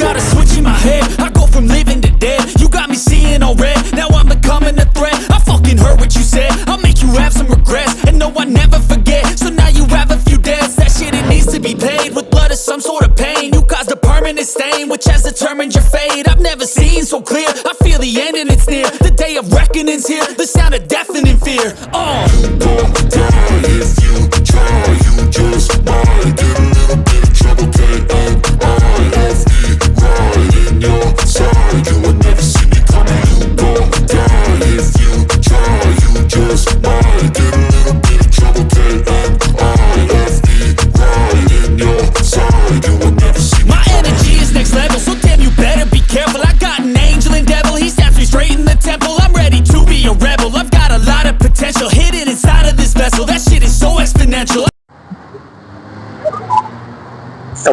got a switch in my head. I go from living to dead. You got me seeing all red. Now I'm becoming a threat. I fucking heard what you said. I'll make you have some regrets. And no, I never forget. So now you have a few debts. That shit, it needs to be paid with blood or some sort of pain. You caused a permanent stain, which has determined your fate. I've never seen so clear. I feel the end and it's near. The day of reckoning's here. The sound of deafening fear. Oh.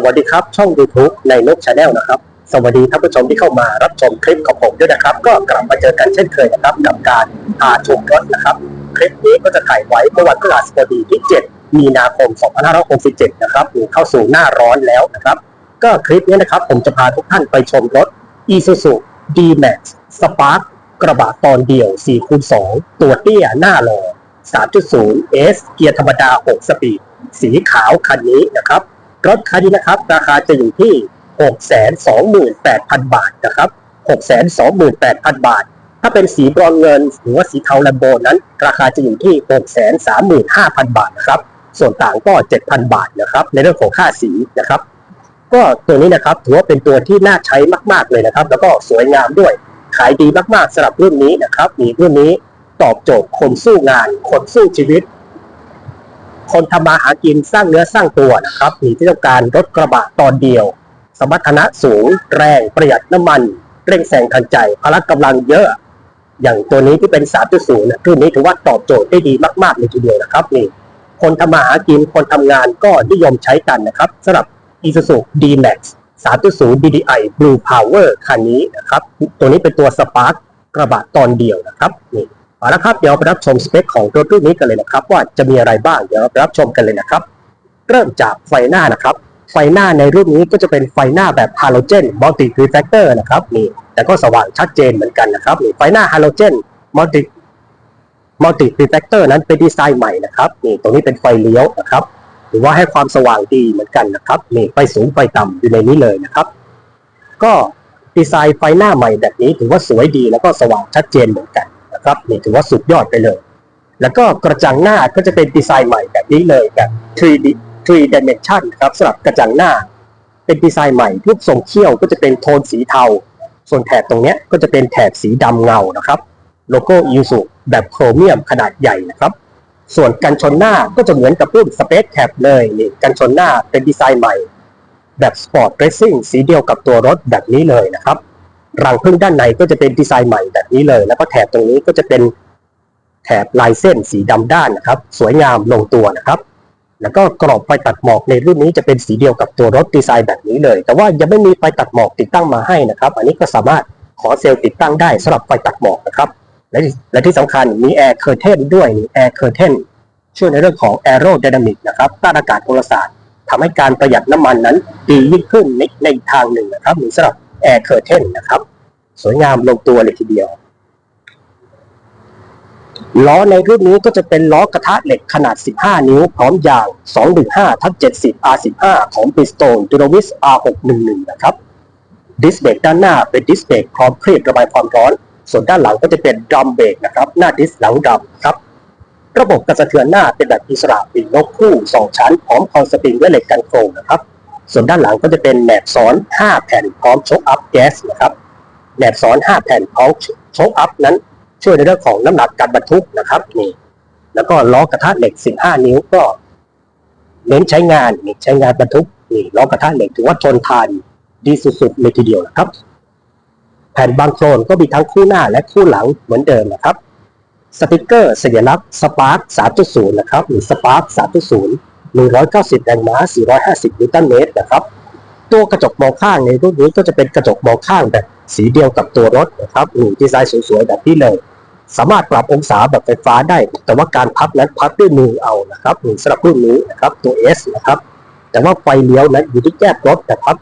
วัสดีครับ ช่อง YouTube ในนกชาแนลนะครับ สวัสดีท่านผู้ชมที่เข้ามารับชมคลิปของผมด้วยนะครับ ก็กลับมาเจอกันเช่นเคยนะครับกับการพาชมรถนะครับ คลิปนี้ก็จะถ่ายไว้เมื่อวันพฤหัสบดีที่ 7 มีนาคม 2567 นะครับหรือเข้าสู่หน้าร้อนแล้วนะครับ ก็คลิปนี้นะครับผมจะพาทุกท่านไปชมรถ Isuzu D-Max Spark กระบะตอนเดี่ยว4คูณ2ตัวเตี้ยหน้าหล่อ3.0 S เกียร์ธรรมดา 6 สปีด สีขาวคันนี้นะครับ รถคันนี้นะครับ ราคาจะอยู่ที่ 628,000 บาทนะครับ 628,000 บาท ถ้าเป็นสีบรอนเงินหรือว่าสีเทาแลมโบนั้น ราคาจะอยู่ที่ 635,000 บาทนะครับ ส่วนต่างก็ 7,000 บาทนะครับ ในเรื่องของค่าสีนะครับ ก็ตัวนี้นะครับถือว่าเป็นตัวที่น่าใช้มาก ๆเลยนะครับ แล้วก็สวยงามด้วย ขายดีมากๆสำหรับรุ่นนี้นะครับ มีรุ่นนี้ตอบโจทย์คนสู้งาน คนสู้ชีวิต คนทำมาหากินสร้างเนื้อสร้างตัวนะครับมีที่ต้องการรถกระบะตอนเดียว สมรรถนะสูง แรงประหยัดน้ำมัน เร่งแซงทันใจพละกำลังเยอะ อย่างตัวนี้ที่เป็น 3.0นะรุ่นนี้ถือว่าตอบโจทย์ได้ดีมากๆเลยทีเดียวนะครับนี่คนทำมาหากินคนทำงานก็นิยมใช้กันนะครับสำหรับ Isuzu D-Max 3.0 DDI Blue Power คันนี้นะครับ ตัวนี้เป็นตัวสปาร์กระบะตอนเดียวนะครับนี่ เอาละครับเดี๋ยวไปรับชมสเปคของรถรุ่นนี้กันเลยนะครับ ว่าจะมีอะไรบ้างเดี๋ยวไปรับชมกันเลยนะครับ เริ่มจากไฟหน้านะครับ ไฟหน้าในรุ่นนี้ก็จะเป็นไฟหน้าแบบฮาโลเจนมัลติ r e f l e c t o r นะครับนี่แต่ก็สว่างชัดเจนเหมือนกันนะครับนี่ไฟหน้าฮาโลเจนมัลติมัลติ r e f l e c t o r นั้นเป็นดีไซน์ใหม่นะครับนี่ตรงนี้เป็นไฟเลี้ยวนะครับหรือว่าให้ความสว่างดีเหมือนกันนะครับนี่ไฟสูงไฟต่ำอยู่ในนี้เลยนะครับ ก็ดีไซน์ไฟหน้าใหม่แบบนี้ถือว่าสวยดีแล้วก็สว่างชัดเจนเหมือนกัน ครับนี่ถือว่าสุดยอดไปเลย แล้วก็กระจังหน้าก็จะเป็นดีไซน์ใหม่แบบนี้เลยแบบ 3D 3 dimension นครับสำหรับกระจังหน้า เป็นดีไซน์ใหม่รูปทรงเขี้ยวก็จะเป็นโทนสีเทา ส่วนแถบตรงเนี้ยก็จะเป็นแถบสีดำเงานะครับ โลโก้ยูสุแบบโครเมียมขนาดใหญ่นะครับ ส่วนกันชนหน้าก็จะเหมือนกับรุ่นสเปซแคปเลยนี่กันชนหน้าเป็นดีไซน์ใหม่ แบบสปอร์ตเร c ซิ่งสีเดียวกับตัวรถแบบนี้เลยนะครับ รังพึ่งด้านในก็จะเป็นดีไซน์ใหม่แบบนี้เลย แล้วก็แถบตรงนี้ก็จะเป็นแถบลายเส้นสีดำด้านนะครับ สวยงามลงตัวนะครับแล้วก็กรอบไฟตัดหมอกในรุ่นนี้จะเป็นสีเดียวกับตัวรถดีไซน์แบบนี้เลย แต่ว่ายังไม่มีไฟตัดหมอกติดตั้งมาให้นะครับ อันนี้ก็สามารถขอเซลล์ติดตั้งได้สำหรับไฟตัดหมอกนะครับ และที่และที่สำคัญมีแอร์เคอร์เทนด้วยแอร์เคอร์เทนช่วยในเรื่องของแอโร d y นามิกนะครับต้านอากาศพลศาสตร์ทำให้การประหยัดน้ำมันนั้นดียิ่งขึ้นในในทางหนึ่งนะครับสำหรับ แอร์เคอร์เทนนะครับ สวยงามลงตัวเลยทีเดียวล้อในรุ่นนี้ก็จะเป็นล้อกระทะเหล็กขนาด 15 นิ้ว พร้อมยาง 215ทับ70 R15 ของ Bridgestone Duravis R611 นะครับ ดิสเบรกด้านหน้าเป็นดิสเบรกพร้อมเครียดระบายความร้อน ส่วนด้านหลังก็จะเป็นดรัมเบรกนะครับ หน้าดิสหลังดรัมครับ ระบบกระสะเทือนหน้าเป็นแบบอิสระปีนกคู่ 2 ชั้น พร้อมคอนสปริงและเหล็กกันโครงนะครับ ส่วนด้านหลังก็จะเป็นแหนบซ้อน 5 แผ่นพร้อมโชคอัพแก๊สนะครับแหนบซ้อน 5 แผ่นพร้อมโชคอัพนั้น ช่วยในเรื่องของน้ำหนักการบรรทุกนะครับนี่แล้วก็ล้อกระทะเหล็ก 15 นิ้วก็ เน้นใช้งานนี่ใช้งานบรรทุกนี่ล้อกระทะเหล็กถือว่าทนทานดีสุดๆเลยทีเดียวนะครับ แผ่นบางโครนก็มีทั้งคู่หน้าและคู่หลังเหมือนเดิมนะครับสติกเกอร์สัญลักษณ์สปาร์ค3.0 นะครับหรือสปาร์ค3.0 190 แรงม้า 450 นิวตันเมตรนะครับ ตัวกระจกมองข้างในรุ่นนี้ก็จะเป็นกระจกมองข้างแบบสีเดียวกับตัวรถนะครับดีไซน์สวยๆแบบนี้เลย สามารถปรับองศาแบบไฟฟ้าได้ แต่ว่าการพับนั้นพับด้วยมือเอานะครับสำหรับรุ่นนี้นะครับตัว S นะครับ แต่ว่าไฟเลี้ยวนั้นอยู่ที่แก้รถแต่พับ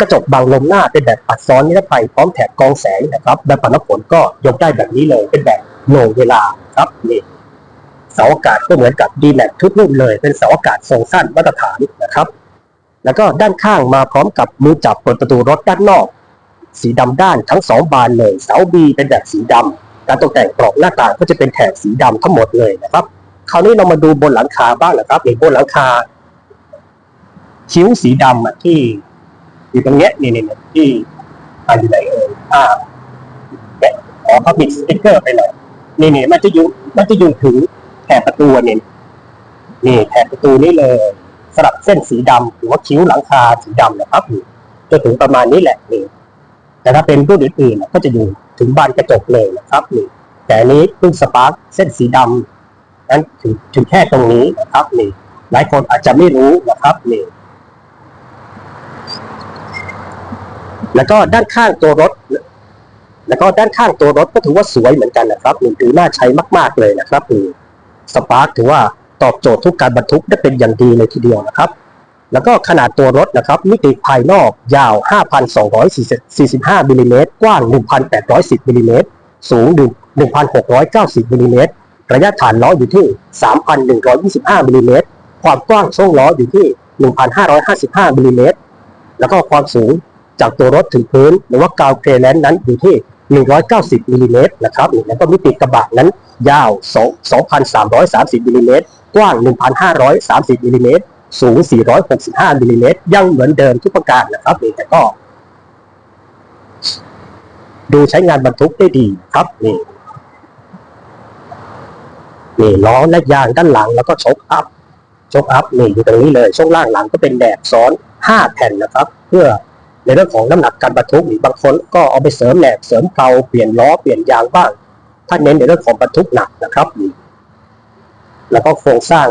กระจกบังลมหน้าเป็นแบบปัดซ้อนนิรภัยพร้อมแถบกองแสงนะครับแบบปัดน้ำฝนก็ยกได้แบบนี้เลยเป็นแบบโหน่งเวลาครับนี่ เสาอากาศก็เหมือนกับ d m a x ทุกรุ่นเลย เป็นเสาอากาศทรงสั้นมาตรฐานนะครับแล้วก็ด้านข้างมาพร้อมกับมือจับเปิดประตูรถด้านนอก สีดำด้านทั้งสองบานเลย เสาบีเป็นแบบสีดำการตกแต่งกรอบหน้าต่างก็จะเป็นแถบสีดำทั้งหมดเลยนะครับ คราวนี้เรามาดูบนหลังคาบ้างนะครับเห็นบนหลังคา คิ้วสีดำอะที่อยู่ตรงเนี้ยนี่นี่ที่อ่าอยู่ไหนเอ่ยอ่าเนี่ยอ๋อเขาปิดสติ๊กเกอร์ไปหน่อยนี่นี่มันจะอยู่มันจะอยู่ถึง แถบประตูนี่นี่แถบประตูนี่เลยสลับเส้นสีดำหรือว่าคิ้วหลังคาสีดำนะครับนี่จนถึงประมาณนี้แหละนี่แต่ถ้าเป็นรุ่นอื่นๆน่ะก็จะอยู่ถึงบานกระจกเลยนะครับนี่แต่อันนี้รุ่นสปาร์คเส้นสีดำนั้นถึงถึงแค่ตรงนี้นะครับนี่หลายคนอาจจะไม่รู้นะครับนี่แล้วก็ด้านข้างตัวรถ แล้วก็ด้านข้างตัวรถก็ถือว่าสวยเหมือนกันนะครับนี่ถือน่าใช้มาก ๆเลยนะครับนี่ สปาร์คถือว่าตอบโจทย์ทุกการบรรทุกได้เป็นอย่างดีเลยทีเดียวนะครับ แล้วก็ขนาดตัวรถนะครับมิติภายนอกยาว 5,245มิลลิเมตรกว้าง 1,810มิลลิเมตรสูง 1,690มิลลิเมตรระยะฐานล้ออยู่ที่ 3,125มิลลิเมตรความกว้างช่วงล้ออยู่ที่ 1,555มิลลิเมตรแล้วก็ความสูงจากตัวรถถึงพื้น หรือว่ากาวเคลนนั้นอยู่ที่ 190มิลลิเมตรนะครับ แล้วก็มิติกระบะนั้น ยาว 2,330มิลลิเมตรกว้าง 1,530มิลลิเมตรสูง 465มิลลิเมตรยังเหมือนเดิมทุกประการนะครับนี่แต่ก็ ดูใช้งานบรรทุกได้ดีครับนี่นี่ล้อและยางด้านหลังแล้วก็ชกอัพชกอัพนี่อยู่ตรงนี้เลย ช่วงล่างหลังก็เป็นแดกซ้อน 5 แผ่นนะครับ เพื่อในเรื่องของน้ำหนักการบรรทุกอีกบางคนก็เอาไปเสริมแหนกเสริมเพลาเปลี่ยนล้อเปลี่ยนยางบ้าง ถ้าเน้นในเรื่องของบรรทุกหนักนะครับนี่แล้วก็โครงสร้าง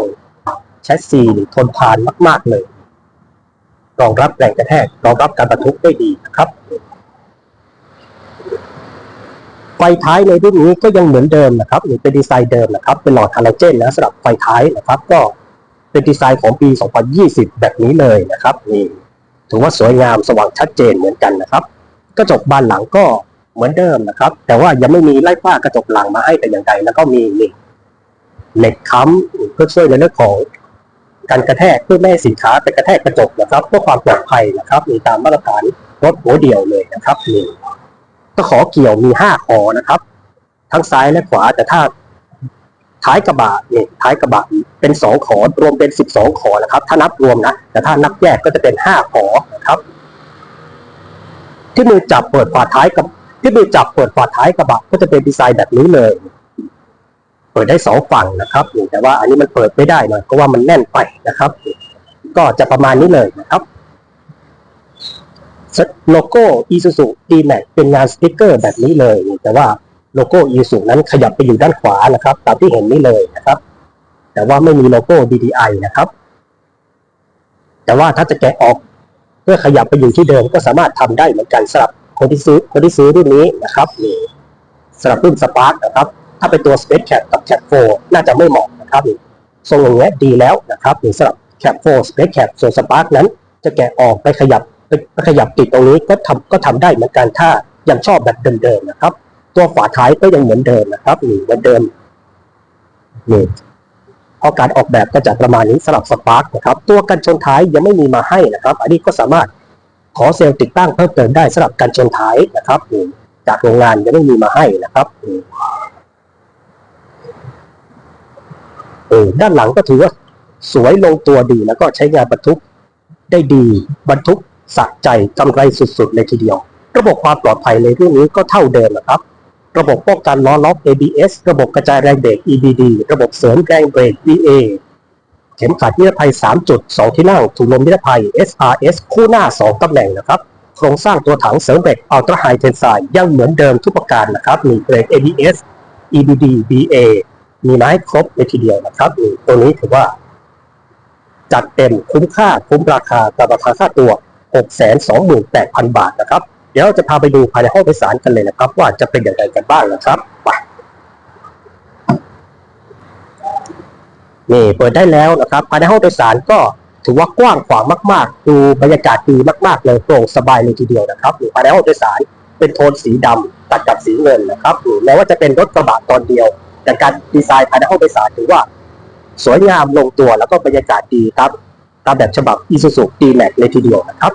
แชสซีทนทานมาก ๆ เลย รองรับแรงกระแทก รองรับการบรรทุกได้ดีนะครับ ไฟท้ายในรุ่นนี้ก็ยังเหมือนเดิมนะครับนี่เป็นดีไซน์เดิมนะครับ เป็นหลอดฮาโลเจนนะสำหรับไฟท้ายนะครับ ก็เป็นดีไซน์ของปี 2020 แบบนี้เลยนะครับนี่ถือว่าสวยงามสว่างชัดเจนเหมือนกันนะครับ กระจกบานหลังก็ เหมือนเดิมนะครับ แต่ว่ายังไม่มีไล่ฝ้ากระจกหลังมาให้แต่อย่างใดแล้วก็มีนี่เหล็กค้ำเพื่อช่วยในเรื่องของการกระแทกเพื่อไม่ให้สินค้าไปกระแทกกระจกนะครับเพื่อความปลอดภัยนะครับมีตามมาตรฐานรถหัวเดียวเลยนะครับนี่ตะขอเกี่ยวมีห้าคอนะครับ ทั้งซ้ายและขวาแต่ถ้าท้ายกระบะเนี่ยท้ายกระบะเป็นสองขอรวมเป็นสิบสองขอนะครับ ถ้านับรวมนะแต่ถ้านับแยกก็จะเป็นห้าขอนะครับ ที่มือจับเปิดฝาท้ายกับ ที่มือจับเปิดฝาท้ายกระบะก็จะเป็นดีไซน์แบบนี้เลย เปิดได้สองฝั่งนะครับแต่ว่าอันนี้มันเปิดไม่ได้หน่อยเพราะว่ามันแน่นไปนะครับ ก็จะประมาณนี้เลยนะครับโลโก้ Isuzu D-Max เป็นงานสติกเกอร์แบบนี้เลย แต่ว่าโลโก้ Isuzu นั้นขยับไปอยู่ด้านขวานะครับตามที่เห็นนี้เลยนะครับ แต่ว่าไม่มีโลโก้ DDI นะครับ แต่ว่าถ้าจะแกะออกเพื่อขยับไปอยู่ที่เดิมก็สามารถทำได้เหมือนกันสำหรับ คนที่ซื้อคนที่ซื้อรุ่นนี้นะครับนี่สำหรับรุ่น Spark นะครับ ถ้าเป็นตัว Space Cat กับ Cat 4น่าจะไม่เหมาะนะครับทรงอย่างเงี้ยดีแล้วนะครับนี่สำหรับ Cat 4 Space Cat ส่วน Spark นั้น จะแกะออกไปขยับไปขยับติดตรงนี้ก็ทำก็ทำได้เหมือนกันถ้ายังชอบแบบเดิมๆนะครับ ตัวฝาท้ายก็ยังเหมือนเดิมนะครับนี่เหมือนเดิมนี่เพราะการออกแบบก็จะประมาณนี้สำหรับสปาร์กนะครับ ตัวกันชนท้ายยังไม่มีมาให้นะครับ อันนี้ก็สามารถ ขอเซลล์ติดตั้งเพิ่มเติมได้สำหรับกันชนท้ายนะครับ จากโรงงานยังไม่มีมาให้นะครับด้านหลังก็ถือว่าสวยลงตัวดีแล้วก็ใช้งานบรรทุกได้ดีบรรทุกสะใจกำไรสุดๆเลยทีเดียว ระบบความปลอดภัยในเรื่องนี้ก็เท่าเดิมนะครับ ระบบป้องกันล้อล็อก ABS ระบบกระจายแรงเบรก EBD ระบบเสริมแรงเบรก BA เข็มขัดนิรภัย 3 จุด 2 ที่นั่งถุงลมนิรภัย SRS คู่หน้า 2 ตำแหน่งนะครับ โครงสร้างตัวถังเสริมเบรก Ultra High Tensile ยังเหมือนเดิมทุกประการนะครับ มีเบรก ABS EBD BA มีมาให้ครบเลยทีเดียวนะครับตัวนี้ถือว่า จัดเต็มคุ้มค่าคุ้มราคากับราคาค่าตัว 628,000 บาทนะครับ เดี๋ยวเราจะพาไปดูภายในห้องโดยสารกันเลยนะครับ ว่าจะเป็นอย่างไรกันบ้างนะครับไป นี่เปิดได้แล้วนะครับภายในห้องโดยสารก็ถือว่ากว้างขวางมาก ๆ ดูบรรยากาศดีมาก ๆ เลยโปร่งสบายเลยทีเดียวนะครับหรือภายในห้องโดยสารเป็นโทนสีดำตัดกับสีเงินนะครับหรือแม้ว่าจะเป็นรถกระบะตอนเดียว แต่การดีไซน์ภายในห้องโดยสารถือว่า สวยงามลงตัวแล้วก็บรรยากาศดีครับ ตามแบบฉบับ Isuzu D-Max เลยทีเดียวนะครับ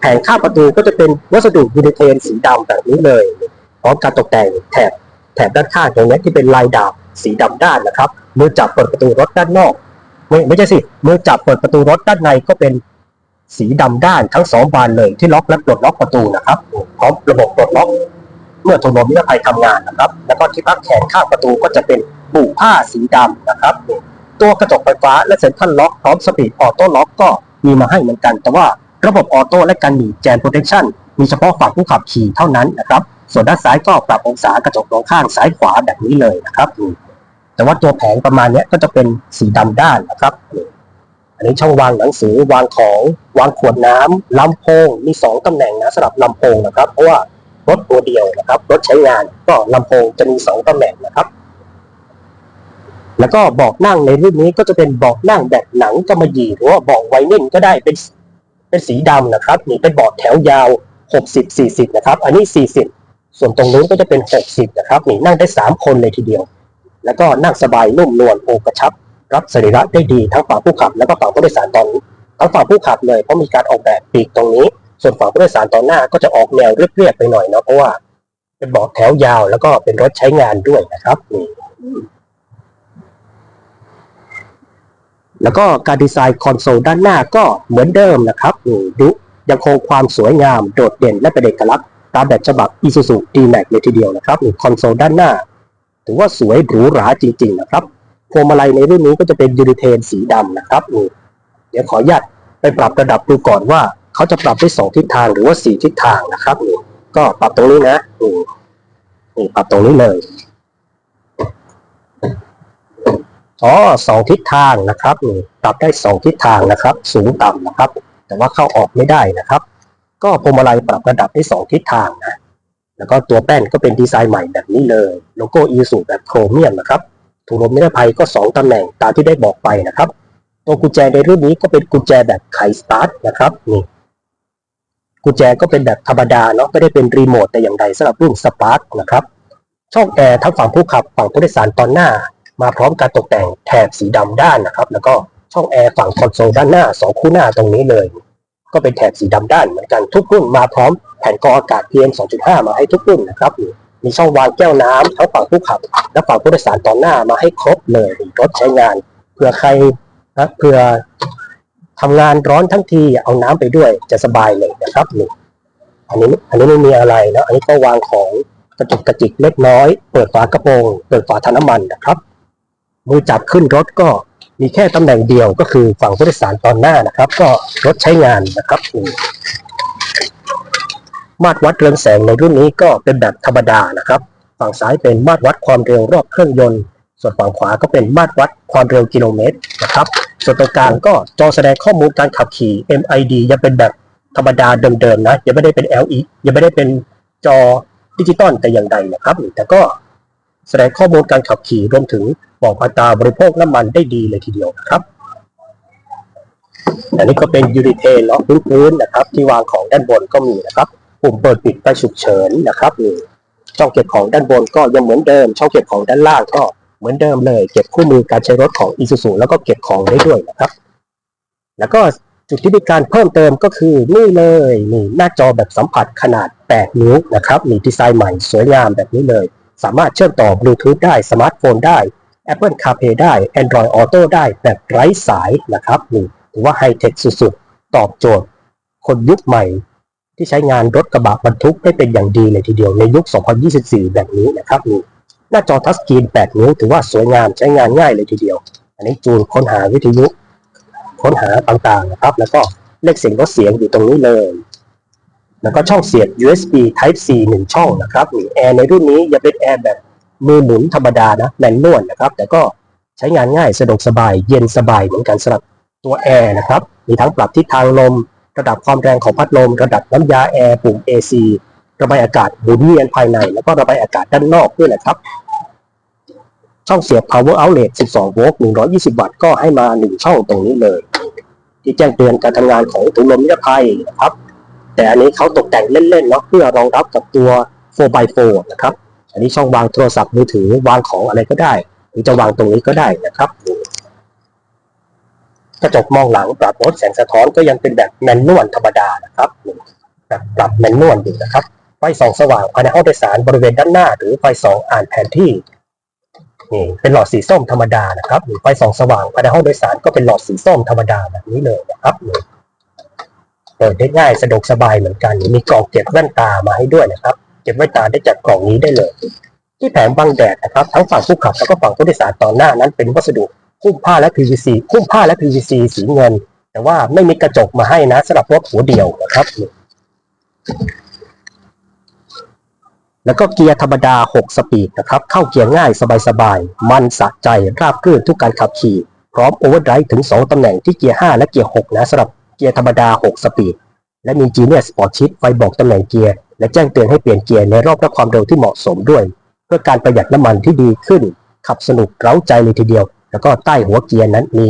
แผงข้างประตูก็จะเป็นวัสดุยูนิเทนสีดำแบบนี้เลยพร้อมการตกแต่งแถบแถบด้านข้างตรงนี้ที่เป็นลายดาบสีดำด้านนะครับ มือจับเปิดประตูรถด้านนอก ไม่ไม่ใช่สิมือจับเปิดประตูรถด้านในก็เป็นสีดำด้านทั้งสองบานเลยที่ล็อกและปลดล็อกประตูนะครับพร้อมระบบปลดล็อก เมื่อโทรนิรภัยทำงานนะครับ แล้วก็ที่พักแขนข้างประตูก็จะเป็นบุผ้าสีดำนะครับ ตัวกระจกไฟฟ้าและเซ็นทรัลล็อกพร้อมสปีดออโต้ล็อกก็มีมาให้เหมือนกัน แต่ว่าระบบออโต้และการหนีแจนโปรเทคชั่นมีเฉพาะฝั่งผู้ขับขี่เท่านั้นนะครับ ส่วนด้านซ้ายก็ปรับองศากระจกมองข้างซ้ายขวาแบบนี้เลยนะครับ แต่ว่าตัวแผงประมาณนี้ก็จะเป็นสีดำด้านนะครับ อันนี้ช่องวางหนังสือวางของวางขวดน้ำลำโพงมีสองตำแหน่งนะสำหรับลำโพงนะครับ เพราะว่ารถตัวเดียวนะครับ รถใช้งานก็ลำโพงจะมีสองตำแหน่งนะครับ แล้วก็เบอกนั่งในรุ่นนี้ก็จะเป็นเบอกนั่งแบบหนังกำมะหยี่หรือว่าเบอกไวนิ่งก็ได้เป็นเป็นสีดำนะครับนี่เป็นเบาะแถวยาว60 40นะครับ อันนี้ 40 ส่วนตรงนู้นก็จะเป็น 60นะครับนี่นั่งได้ 3 คนเลยทีเดียว แล้วก็นั่งสบายนุ่มนวลโอกระชับ รับสรีระได้ดีทั้งฝั่งผู้ขับ แล้วก็ฝั่งผู้โดยสารตอนทั้งฝั่งผู้ขับเลยเพราะมีการออกแบบปีกตรงนี้ ส่วนฝั่งผู้โดยสารตอนหน้าก็จะออกแนวเรียบๆไปหน่อยเนาะเพราะว่าเป็นเบาะแถวยาวแล้วก็เป็นรถใช้งานด้วยนะครับนี่แล้วก็การดีไซน์คอนโซลด้านหน้าก็เหมือนเดิมนะครับนี่ดูยังคงความสวยงามโดดเด่นและเป็นเอกลักษณ์ตามแบบฉบับ Isuzu D-Max เลยทีเดียวนะครับคอนโซลด้านหน้า ถือว่าสวยหรูหราจริง ๆ นะครับพวงมาลัยในรุ่นนี้ก็จะเป็นยูนิเทนสีดำนะครับนี่เดี๋ยวขออนุญาตไปปรับระดับดูก่อนว่าเขาจะปรับได้สองทิศทางหรือว่าสี่ทิศทางนะครับนี่ก็ปรับตรงนี้นะนี่นี่ปรับตรงนี้เลยอ๋อสองทิศทางนะครับนี่ปรับได้สองทิศทางนะครับ สูงต่ำนะครับ แต่ว่าเข้าออกไม่ได้นะครับ ก็พวงมาลัยปรับระดับได้สองทิศทางนะ แล้วก็ตัวแป้นก็เป็นดีไซน์ใหม่แบบนี้เลย โลโก้อีซูแบบโครเมียมนะครับถุงลมนิรภัยก็สองตำแหน่งตามที่ได้บอกไปนะครับ ตัวกุญแจในรุ่นนี้ก็เป็นกุญแจแบบไขสตาร์ทนะครับนี่กุญแจก็เป็นแบบธรรมดาเนาะไม่ได้เป็นรีโมทแต่อย่างใดสำหรับรุ่นสปาร์คนะครับช่องแอร์ทั้งฝั่งผู้ขับฝั่งผู้โดยสารตอนหน้า มาพร้อมการตกแต่งแถบสีดำด้านนะครับ แล้วก็ช่องแอร์ฝั่งคอนโซลด้านหน้าสองคู่หน้าตรงนี้เลย ก็เป็นแถบสีดำด้านเหมือนกันทุกรุ่นมาพร้อมแผ่นกรองอากาศ PM 2.5 มาให้ทุกรุ่นนะครับมีช่องวางแก้วน้ำทั้งฝั่งผู้ขับ และฝั่งผู้โดยสารตอนหน้ามาให้ครบเลยรถใช้งานเผื่อใครนะเผื่อทำงานร้อนทั้งทีเอาน้ำไปด้วยจะสบายเลยนะครับนี่อันนี้อันนี้ไม่มีอะไรนะอันนี้ก็วางของกระจุกกระจิกเล็กน้อย เปิดฝากระโปรง เปิดฝาถังน้ำมันนะครับ มือจับขึ้นรถก็มีแค่ตำแหน่งเดียวก็คือฝั่งผู้โดยสารตอนหน้านะครับ ก็รถใช้งานนะครับมาตรวัดเรืองแสงในรุ่นนี้ก็เป็นแบบธรรมดานะครับ ฝั่งซ้ายเป็นมาตรวัดความเร็วรอบเครื่องยนต์ ส่วนฝั่งขวาก็เป็นมาตรวัดความเร็วกิโลเมตรนะครับ ส่วนตรงกลางก็จอแสดงข้อมูลการขับขี่ MID ยังเป็นแบบธรรมดาเดิมๆนะยังไม่ได้เป็น LE ยังไม่ได้เป็นจอดิจิตอลแต่อย่างใดนะครับ แต่ก็ แสดงข้อมูลการขับขี่รวมถึงบอกอัตราบริโภคน้ำมันได้ดีเลยทีเดียวนะครับอันนี้ก็เป็นยูนิเทนเนาะพื้นๆนะครับ ที่วางของด้านบนก็มีนะครับปุ่มเปิดปิดไฟฉุกเฉินนะครับนี่ช่องเก็บของด้านบนก็ยังเหมือนเดิม ช่องเก็บของด้านล่างก็เหมือนเดิมเลย เก็บคู่มือการใช้รถของ Isuzu แล้วก็เก็บของได้ด้วยนะครับ แล้วก็จุดที่มีการเพิ่มเติมก็คือนี่เลยนี่หน้าจอแบบสัมผัสขนาด 8 นิ้วนะครับมีดีไซน์ใหม่สวยงามแบบนี้เลย สามารถเชื่อมต่อบลูทูธได้สมาร์ทโฟนได้ Apple CarPlay ได้ Android Auto ได้แบบไร้สายนะครับนี่ถือว่าไฮเทคสุดๆ ตอบโจทย์ คนยุคใหม่ ที่ใช้งานรถกระบะบรรทุกได้เป็นอย่างดีเลยทีเดียวในยุค 2024 แบบนี้นะครับนี่หน้าจอทัชสกรีน8นิ้วถือว่าสวยงามใช้งานง่ายเลยทีเดียว อันนี้จูนค้นหาวิทยุ ค้นหาต่างๆนะครับ แล้วก็เลขเสียงลดเสียงอยู่ตรงนี้เลย แล้วก็ช่องเสียบ USB Type C หนึ่งช่องนะครับนี่แอร์ในรุ่นนี้ยังเป็นแอร์แบบมือหมุนธรรมดานะแมนนวลนะครับ แต่ก็ใช้งานง่ายสะดวกสบายเย็นสบายเหมือนกันสำหรับตัวแอร์นะครับ มีทั้งปรับทิศทางลม ระดับความแรงของพัดลม ระดับน้ำยาแอร์ปุ่ม AC ระบายอากาศหมุนเวียนภายใน แล้วก็ระบายอากาศด้านนอกด้วยนะครับ ช่องเสียบ power outlet 12 โวลต์ 120 วัตต์ ก็ให้มา 1 ช่องตรงนี้เลย ที่แจ้งเตือนการทำงานของถุงลมนิรภัยนะครับ แต่อันนี้เขาตกแต่งเล่นๆเนาะเพื่อรองรับกับตัว 4x4 นะครับ อันนี้ช่องวางโทรศัพท์มือถือวางของอะไรก็ได้ หรือจะวางตรงนี้ก็ได้นะครับกระจกมองหลังปรับลดแสงสะท้อนก็ยังเป็นแบบแมนนวลธรรมดานะครับแบบปรับแมนนวลอยู่นะครับไฟส่องสว่างภายในห้องโดยสารบริเวณด้านหน้า หรือไฟส่องอ่านแผนที่นี่เป็นหลอดสีส้มธรรมดานะครับหรือไฟส่องสว่างภายในห้องโดยสารก็เป็นหลอดสีส้มธรรมดาแบบนี้เลยนะครับนี่ ปิดได้ง่ายสะดวกสบายเหมือนกันมีกล่องเก็บแว่นตามาให้ด้วยนะครับ เก็บแว่นตาได้จากกล่องนี้ได้เลย ที่แผงบังแดดนะครับทั้งฝั่งผู้ขับแล้วก็ฝั่งผู้โดยสารต่อหน้านั้นเป็นวัสดุหุ้มผ้าและ PVC หุ้มผ้าและ PVC สีเงิน แต่ว่าไม่มีกระจกมาให้นะสำหรับรถหัวเดียวนะครับ แล้วก็เกียร์ธรรมดา 6 สปีดนะครับ เข้าเกียร์ง่ายสบายๆ มันสะใจราบรื่นทุกการขับขี่ พร้อมโอเวอร์ไดรฟ์ถึง 2 ตำแหน่งที่เกียร์ 5 และเกียร์ 6 นะสำหรับ กียร์ธรรมดา 6 สปีด และมี Genius Sport Shift ไฟบอกตำแหน่งเกียร์ และแจ้งเตือนให้เปลี่ยนเกียร์ในรอบและความเร็วที่เหมาะสมด้วย เพื่อการประหยัดน้ำมันที่ดีขึ้น ขับสนุกเร้าใจเลยทีเดียว แล้วก็ใต้หัวเกียร์นั้นมี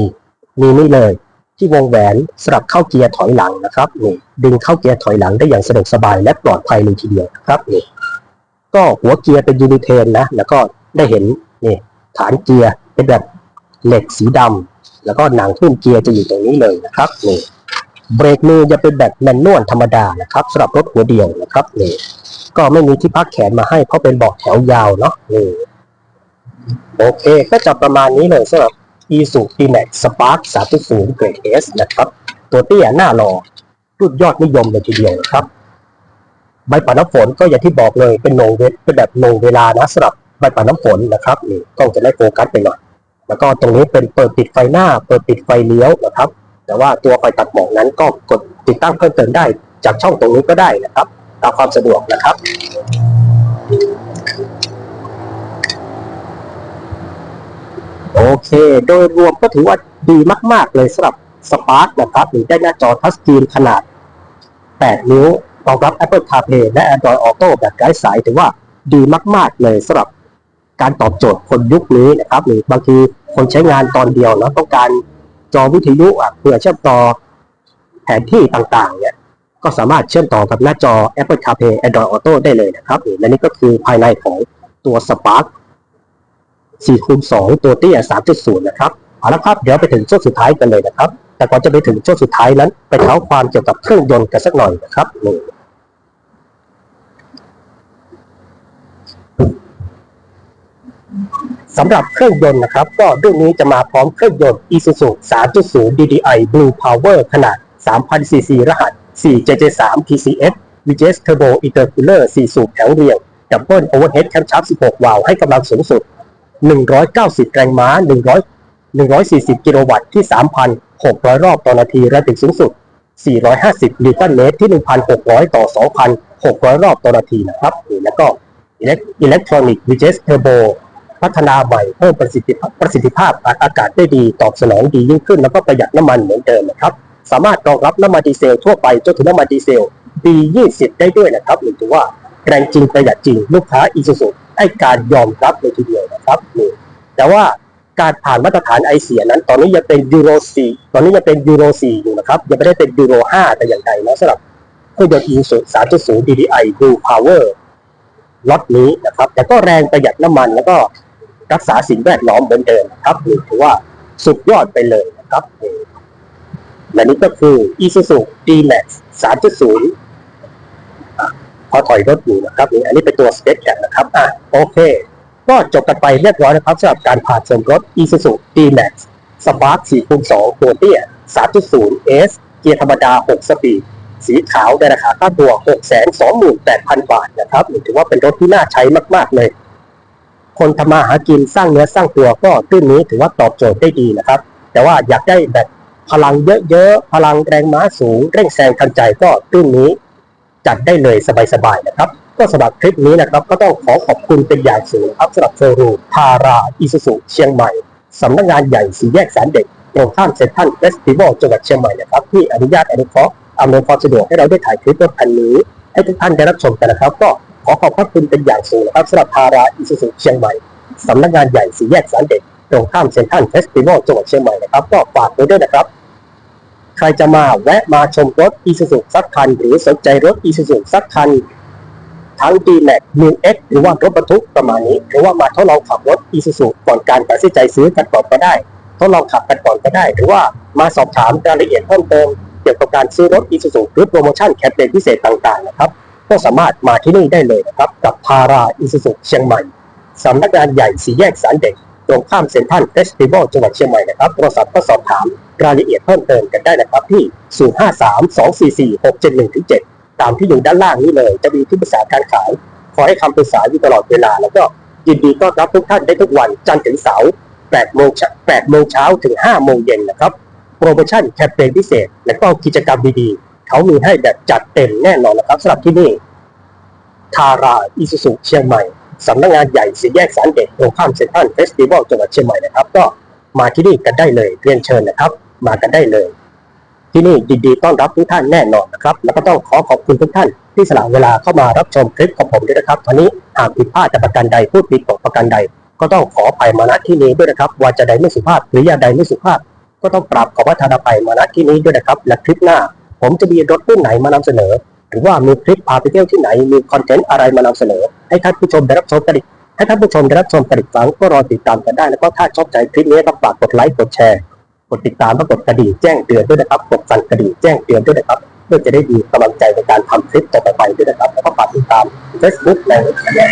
มีนี่เลย ที่วงแหวนสำหรับเข้าเกียร์ถอยหลังนะครับนี่ดึงเข้าเกียร์ถอยหลังได้อย่างสะดวกสบายและปลอดภัยเลยทีเดียวครับนี่ก็หัวเกียร์เป็นยูนิเทนนะแล้วก็ได้เห็นนี่ฐานเกียร์เป็นแบบเหล็กสีดำแล้วก็หนังทุ่มเกียร์จะอยู่ตรงนี้เลยนะครับนี่ เบรกมือจะเป็นแบบแมนนวลธรรมดานะครับสำหรับรถหัวเดียวนะครับนี่ก็ไม่มีที่พักแขนมาให้เพราะเป็นเบาะแถวยาวเนาะนี่โอเค ก็จะประมาณนี้เลยสำหรับ e s u D-Max Spark 3.0 Grade S นะครับ ตัวเตี้ยหน้ารอรุ่นยอดนิยมเลยทีเดียวนะครับ ใบปัดน้ำฝนก็อย่างที่บอกเลยเป็นโนเวเป็นแบบโนเวลานะสำหรับใบปัดน้ำฝนนะครับนี่กล้องจะได้โฟกัสไปหน่อย แล้วก็ตรงนี้เป็นเปิดปิดไฟหน้า เปิดปิดไฟเลี้ยวนะครับ แต่ว่าตัวไฟตัดหมอกนั้นก็กดติดตั้งเพิ่มเติมได้จากช่องตรงนี้ก็ได้นะครับ ตามความสะดวกนะครับ โอเค โดยรวมก็ถือว่าดีมาก ๆ เลยสำหรับ Spark นะครับ หรือได้หน้าจอทัชสกรีนขนาด 8 นิ้วรองรับ Apple CarPlay และ Android Auto แบบไร้สายถือว่าดีมาก ๆ เลยสำหรับการตอบโจทย์คนยุคนี้นะครับ หรือบางทีคนใช้งานตอนเดียวแล้วต้องการ จอวิทยุอะเพื่อเชื่อมต่อแผนที่ต่างๆ เนี่ยก็สามารถเชื่อมต่อกับหน้าจอ Apple CarPlay Android Auto ได้เลยนะครับและนี่ก็คือภายในของตัว Spark 4คูณ2ตัวเตี้ย3.0 นะครับเอาละครับเดี๋ยวไปถึงช่วงสุดท้ายกันเลยนะครับ แต่ก่อนจะไปถึงช่วงสุดท้ายนั้น ไปเท้าความเกี่ยวกับเครื่องยนต์กันสักหน่อยนะครับ สำหรับเครื่องยนต์นะครับ ก็รุ่นนี้จะมาพร้อมเครื่องยนต์ Isuzu 3.0 DDI Blue Power ขนาด 3,000 cc รหัส 4JJ3 TCF VGS Turbo Intercooler 4 สูบแถวเรียง Double Overhead Camshaft 16 วาล์วให้กำลังสูงสุด 190 แรงม้า 100 140 กิโลวัตต์ที่ 3,600 รอบต่อนาทีแรงบิดสูงสุด 450 นิวตันเมตรที่ 1,600 ต่อ 2,600 รอบต่อนาทีนะครับ แล้วก็อิเล็กทรอนิกส์ VGS Turbo พัฒนาใหม่เพิ่มประสิทธิภาพประสิทธิภาพอากาศได้ดีตอบสนองดียิ่งขึ้น แล้วก็ประหยัดน้ำมันเหมือนเดิมนะครับสามารถรองรับน้ำมันดีเซลทั่วไปจนถึงน้ำมันดีเซล B20 ได้ด้วยนะครับหรือถือว่าแรงจริงประหยัดจริงลูกค้าอีซูซูให้การยอมรับเลยทีเดียวนะครับนี่แต่ว่าการผ่านมาตรฐานไอเสียนั้น ตอนนี้ยังเป็นยูโร4ตอนนี้ยังเป็นยูโร4อยู่นะครับยังไม่ได้เป็นยูโร5แต่อย่างใดนะสำหรับเครื่องยนต์อีซูซู3.0 DDI Blue Power ล็อตนี้นะครับแต่ก็แรงประหยัดน้ำมันแล้วก็ รักษาสิ่งแวดล้อมเหมือนเดิมนครับถือว่าสุดยอดไปเลยนะครับและนี่ก็คือ Isuzu D-Max 3.0พอถอยรถอยู่นะครับนี่อันนี้เป็นตัวสเปคกันนะครับอะโอเค ก็จบกันไปเรียบร้อยนะครับสำหรับการผ่านชมรถ Isuzu D-Max Spark 4คูณ2ตัวเตี้ย 3.0 S เกียร์ธรรมดา 6 สปีด สีขาวในราคาค่าตัว 628,000 บาทนะครับถือว่าเป็นรถที่น่าใช้มาก ๆ เลย คนทำมาหากินสร้างเนื้อสร้างตัวก็ตื้นนี้ถือว่าตอบโจทย์ได้ดีนะครับ แต่ว่าอยากได้แบบพลังเยอะๆ พลังแรงม้าสูง เร่งแซงทันใจก็ตื้นนี้ จัดได้เลยสบายๆนะครับ ก็สำหรับคลิปนี้นะครับ ก็ต้องขอขอบคุณเป็นอย่างสูงครับสำหรับโชว์รูมพาราอิสุสุเชียงใหม่สำนักงานใหญ่สีแยกแสนเด็กตรงข้ามเซ็นทรัลเฟสติวัลจังหวัดเชียงใหม่นะครับที่อนุญาตอนุเคราะห์อำนวยความสะดวกให้เราได้ถ่ายคลิปรถคันนี้ ให้ทุกท่านได้รับชมกันนะครับ ก็ ขอขอบพระคุณเป็นอย่างสูงนะครับสำหรับพาราอิสุสุเชียงใหม่สำนักงานใหญ่สีแยกแสนเด็กตรงข้ามเซ็นทรัลเฟสติวัลจังหวัดเชียงใหม่นะครับ ก็ฝากไว้ด้วยนะครับ ใครจะมาแวะมาชมรถ Isuzu สักคัน หรือสนใจรถ Isuzu สักคัน ทั้ง D-Max New X หรือว่ารถบรรทุกประมาณนี้ หรือว่ามาทดลองขับรถ Isuzu ก่อนการตัดสินใจซื้อกันก่อนก็ได้ทดลองขับกันก่อนก็ได้ หรือว่ามาสอบถามรายละเอียดเพิ่มเติมเกี่ยวกับการซื้อรถ Isuzu หรือโปรโมชั่นแคมเปญพิเศษต่างๆนะครับ ก็สามารถมาที่นี่ได้เลยนะครับ กับพาราอิสุสุเชียงใหม่สำนักงานใหญ่สีแยกสารเด็ก ตรงข้ามเซ็นทรัลเฟสติวัลจังหวัดเชียงใหม่นะครับโทรศัพท์ก็สอบถามรายละเอียดเพิ่มเติมกันได้นะครับที่ 053-244-671-7 ตามที่อยู่ด้านล่างนี้เลย จะมีที่ปรึกษาการขาย ขอให้คำปรึกษาอยู่ตลอดเวลา แล้วก็ยินดีต้อนรับทุกท่านได้ทุกวันจันทร์ถึงเสาร์8โมง8โมงเช้าถึง 5 โมงเย็นนะครับ โปรโมชั่นแคมเปญพิเศษ และก็กิจกรรมดีๆ เขามีให้แบบจัดเต็มแน่นอนนะครับสำหรับที่นี่ทาราอิสุสุเชียงใหม่สำนักงานใหญ่สีแยกสารเด็กตรงข้ามเซ็นทรัลเฟสติวัลจังหวัดเชียงใหม่นะครับ ก็มาที่นี่กันได้เลยเรียนเชิญนะครับ มากันได้เลย ที่นี่ดีๆต้อนรับทุกท่านแน่นอนนะครับ แล้วก็ต้องขอขอบคุณทุกท่าน ที่สละเวลาเข้ามารับชมคลิปของผมด้วยนะครับตอนนี้หากผิดพลาดจากประการใดพูดผิดตกประการใด ก็ต้องขออภัยมาณที่นี้ด้วยนะครับว่าจะใดไม่สุภาพหรือยาใดไม่สุภาพ ก็ต้องปรับขอว่าทานอภัยมาณที่นี้ด้วยนะครับ และคลิปหน้า ผมจะมีรถรุ่นไหนมานำเสนอ หรือว่ามีคลิปพาไปเที่ยวที่ไหนมีคอนเทนต์อะไรมานำเสนอ ให้ท่านผู้ชมได้รับชมกันอีกให้ท่านผู้ชมได้รับชมกันอีกครั้งก็รอติดตามกันได้แล้วก็ถ้าชอบใจคลิปนี้ก็ฝากกดไลค์กดแชร์กดติดตามและกดกระดิ่งแจ้งเตือนด้วยนะครับกดสั่นกระดิ่งแจ้งเตือนด้วยนะครับเพื่อจะได้มีกำลังใจในการทำคลิปต่อไปด้วยนะครับแล้วก็ฝากติดตาม Facebook และ Instagram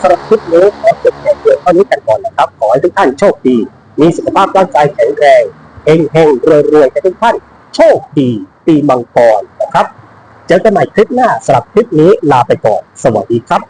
สำหรับคลิปนี้ขอจบแค่เพียงเท่านี้กันก่อนนะครับขอให้ทุกท่านโชคดีมีสุขภาพร่างกายแข็งแรงเฮงเฮงรวยรวยๆกันทุกท่าน โชคดีปีมังกรนะครับ เจอกันใหม่คลิปหน้าสำหรับคลิปนี้ลาไปก่อน สวัสดีครับ